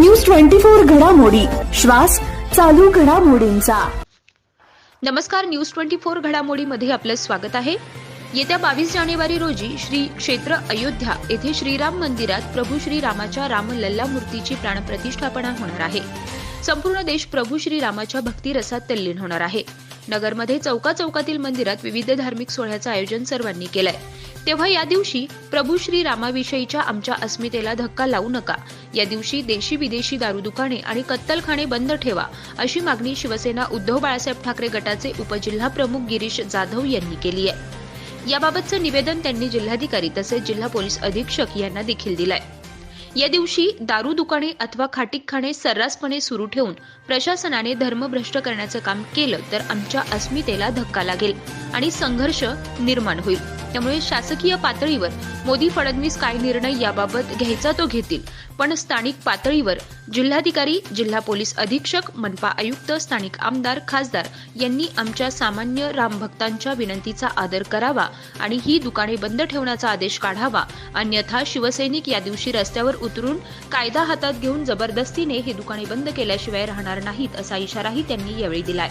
News twenty four घडामोडी. श्वास चालू घडामोडींचा. नमस्कार न्यूज ट्वेंटी फोर घडामोडीमध्ये आपलं स्वागत आहे. येत्या बावीस जानेवारी रोजी श्री क्षेत्र अयोध्या येथे श्रीराम मंदिरात प्रभू श्रीरामाच्या रामलल्ला मूर्तीची प्राणप्रतिष्ठापना होणार आहे. संपूर्ण देश प्रभू श्रीरामाच्या भक्तिरसात तल्लीन होणार आहे. नगरमध्ये चौका चौकातील मंदिरात विविध धार्मिक सोहळ्याचं आयोजन सर्वांनी केलंय. तेव्हा या दिवशी प्रभू श्री रामाविषयीच्या आमच्या अस्मितेला धक्का लावू नका. या दिवशी देशी विदेशी दारू दुकाने आणि कत्तलखाने बंद ठेवा अशी मागणी शिवसेना उद्धव बाळासाहेब ठाकरे गटाचे उपजिल्हा प्रमुख गिरीश जाधव यांनी केली आहे. याबाबतचं निवेदन त्यांनी जिल्हाधिकारी तसेच जिल्हा पोलीस अधीक्षक यांना देखील दिलंय. या दिवशी दारू दुकाने अथवा खाटीकखाने सर्रासपणे सुरू ठेवून प्रशासनाने धर्मभ्रष्ट करण्याचं काम केलं तर आमच्या अस्मितेला धक्का लागेल आणि संघर्ष निर्माण होईल. त्यामुळे शासकीय पातळीवर मोदी फडणवीस काय निर्णय याबाबत घ्यायचा तो घेतील. पण स्थानिक पातळीवर जिल्हाधिकारी जिल्हा पोलीस अधीक्षक मनपा आयुक्त स्थानिक आमदार खासदार यांनी आमच्या सामान्य रामभक्तांच्या विनंतीचा आदर करावा आणि ही दुकाने बंद ठेवण्याचा आदेश काढावा. अन्यथा शिवसैनिक या दिवशी रस्त्यावर उतरून कायदा हातात घेऊन जबरदस्तीने ही दुकाने बंद केल्याशिवाय राहणार नाहीत असा इशाराही त्यांनी यावेळी दिलाय.